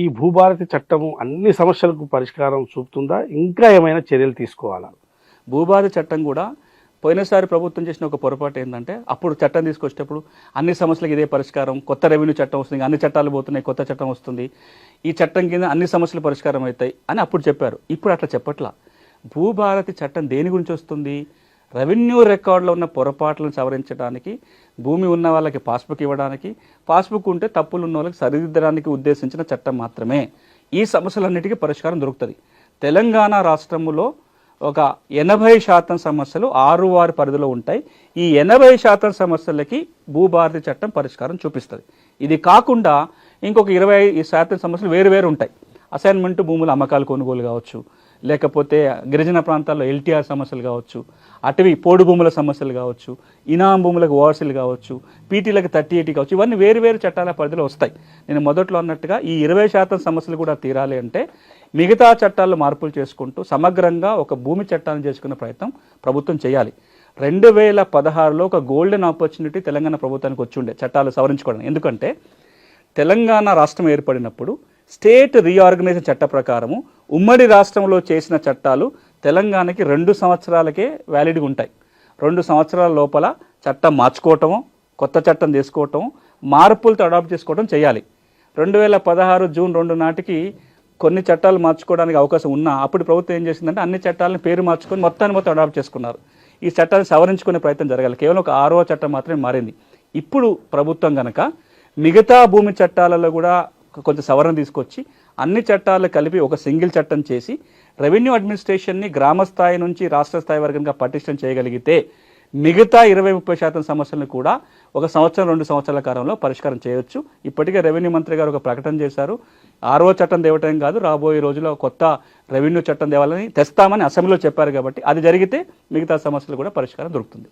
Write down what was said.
ఈ భూభారతి చట్టము అన్ని సమస్యలకు పరిష్కారం చూపుతుందా? ఇంకా ఏమైనా చర్యలు తీసుకోవాలా? భూభారతి చట్టం కూడా పోయినసారి ప్రభుత్వం చేసిన ఒక పొరపాటు ఏంటంటే అప్పుడు చట్టం తీసుకొచ్చేటప్పుడు అన్ని సమస్యలకు ఇదే పరిష్కారం కొత్త రెవెన్యూ చట్టం వస్తుంది అన్ని చట్టాలు పోతున్నాయి కొత్త చట్టం వస్తుంది. ఈ చట్టం కింద అన్ని సమస్యలు పరిష్కారం అవుతాయి అని అప్పుడు చెప్పారు. ఇప్పుడు అట్లా చెప్పట్లా. భూభారతి చట్టం దేని గురించి వస్తుంది? రెవెన్యూ రికార్డులో ఉన్న పొరపాట్లను సవరించడానికి భూమి ఉన్న వాళ్ళకి పాస్బుక్ ఇవ్వడానికి పాస్బుక్ ఉంటే తప్పులు ఉన్న వాళ్ళకి సరిదిద్దడానికి ఉద్దేశించిన చట్టం మాత్రమే. ఈ సమస్యలన్నిటికీ పరిష్కారం దొరుకుతుంది. తెలంగాణ రాష్ట్రంలో ఒక ఎనభై శాతం సమస్యలు ఆరు వారి పరిధిలో ఉంటాయి. ఈ ఎనభై శాతం సమస్యలకి భూభారతి చట్టం పరిష్కారం చూపిస్తుంది. ఇది కాకుండా ఇంకొక ఇరవై శాతం సమస్యలు వేరు వేరు ఉంటాయి. అసైన్మెంట్ భూముల అమ్మకాలు కొనుగోలు కావచ్చు లేకపోతే గిరిజన ప్రాంతాల్లో ఎల్టీఆర్ సమస్యలు కావచ్చు అటవీ పోడు భూముల సమస్యలు కావచ్చు ఇనాం భూములకు ఓవర్సీలు కావచ్చు పీటీలకు థర్టీ ఎయిటీ కావచ్చు ఇవన్నీ వేరు వేరు చట్టాల పరిధిలో వస్తాయి. నేను మొదట్లో అన్నట్టుగా ఈ ఇరవై శాతం సమస్యలు కూడా తీరాలి అంటే మిగతా చట్టాల్లో మార్పులు చేసుకుంటూ సమగ్రంగా ఒక భూమి చట్టాన్ని చేసుకునే ప్రయత్నం ప్రభుత్వం చేయాలి. రెండు వేల పదహారులో ఒక గోల్డెన్ ఆపర్చునిటీ తెలంగాణ ప్రభుత్వానికి వచ్చి ఉండే చట్టాలు సవరించుకోవడం. ఎందుకంటే తెలంగాణ రాష్ట్రం ఏర్పడినప్పుడు స్టేట్ రీఆర్గనైజేషన్ చట్ట ప్రకారము ఉమ్మడి రాష్ట్రంలో చేసిన చట్టాలు తెలంగాణకి రెండు సంవత్సరాలకే వ్యాలిడ్గా ఉంటాయి. రెండు సంవత్సరాల లోపల చట్టం మార్చుకోవటము కొత్త చట్టం తీసుకోవటం మార్పులతో అడాప్ట్ చేసుకోవడం చేయాలి. రెండు వేల పదహారు జూన్ రెండు నాటికి కొన్ని చట్టాలు మార్చుకోవడానికి అవకాశం ఉన్నా అప్పుడు ప్రభుత్వం ఏం చేసిందంటే అన్ని చట్టాలను పేరు మార్చుకొని మొత్తాన్ని మొత్తం అడాప్ట్ చేసుకున్నారు. ఈ చట్టాన్ని సవరించుకునే ప్రయత్నం జరగాలి. కేవలం ఒక ఆరో చట్టం మాత్రమే మారింది. ఇప్పుడు ప్రభుత్వం కనుక మిగతా భూమి చట్టాలలో కూడా కొంచెం సవరణ తీసుకొచ్చి అన్ని చట్టాలు కలిపి ఒక సింగిల్ చట్టం చేసి రెవెన్యూ అడ్మినిస్ట్రేషన్ని గ్రామ స్థాయి నుంచి రాష్ట్ర స్థాయి వరకు పటిష్టం చేయగలిగితే మిగతా ఇరవై ముప్పై శాతం సమస్యలను కూడా ఒక సంవత్సరం రెండు సంవత్సరాల కాలంలో పరిష్కారం చేయొచ్చు. ఇప్పటికే రెవెన్యూ మంత్రి గారు ఒక ప్రకటన చేశారు. ఆరో చట్టం తేవటం కాదు రాబోయే రోజుల్లో కొత్త రెవెన్యూ చట్టం తేవాలని తెస్తామని అసెంబ్లీలో చెప్పారు కాబట్టి అది జరిగితే మిగతా సమస్యలు కూడా పరిష్కారం దొరుకుతుంది.